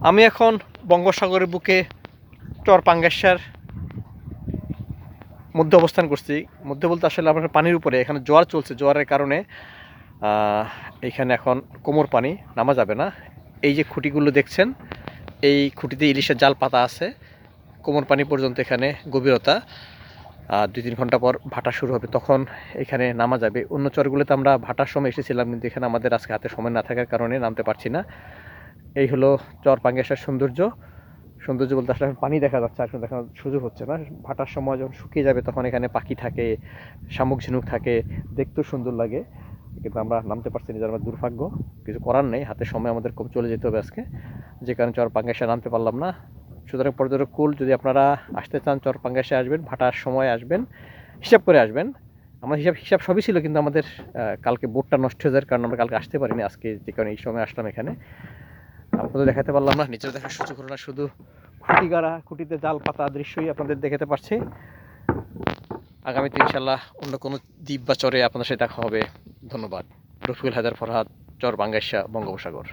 আমি এখন বঙ্গোসাগরের বুকে চরপাঙ্গেশ্বর মধ্যে অবস্থান করছি। মধ্যে বলতে আসলে আপনার পানির উপরে এখানে জোয়ার চলছে। জোয়ারের কারণে আহ, এইখানে এখন কোমর পানি নামা যাবে না। এই যে খুঁটিগুলো দেখছেন এই খুঁটিতে ইলিশের জাল পাতা আছে। কোমর পানি পর্যন্ত এখানে গভীরতা আর দুই তিন ঘণ্টা পর ভাটা শুরু হবে তখন এখানে নামা যাবে। অন্য চরগুলোতে আমরা ভাটার সময় এসেছিলাম কিন্তু এখানে আমাদের আজকে হাতে সময় না থাকার কারণে নামতে পারছি না। এই হলো চর পাঙ্গেশ্বর সৌন্দর্য। সৌন্দর্য বলতে আসলে এখন পানি দেখা যাচ্ছে আর দেখার সুযোগ হচ্ছে না। ভাটার সময় যখন শুকিয়ে যাবে তখন এখানে পাখি থাকে, শামুক ঝিনুক থাকে, দেখতেও সুন্দর লাগে। কিন্তু আমরা নামতে পারছি না, যার আমার দুর্ভাগ্য। কিছু করার নেই, হাতে সময় আমাদের কম চলে যেতে হবে আজকে। যে কারণে চর পাঙ্গেশা নামতে পারলাম না। সুতরাং পর্যটক কুল, যদি আপনারা আসতে চান চর পাঙ্গাসে আসবেন, ভাটার সময় আসবেন, হিসাব করে আসবেন। আমার হিসাব হিসাব সবই ছিল, কিন্তু আমাদের কালকে বোটটা নষ্ট হয়ে যাওয়ার কারণে আমরা কালকে আসতে পারিনি। আজকে যে কারণে এই সময় আসলাম এখানে। আপনাদের দেখাতে পারলাম না নিচের দেখার সুযোগ হলো না, শুধু খুঁটি গাড়া খুঁটিতে জাল পাতা দৃশ্যই আপনাদের দেখাতে পারছি। আগামীতে ইনশাল্লাহ অন্য কোনো দ্বীপ বা চরে আপনাদের সাথে দেখা হবে। ধন্যবাদ। রফিকুল হায়দার ফরহাদ, চর বাঙ্গাইশা বঙ্গোপসাগর।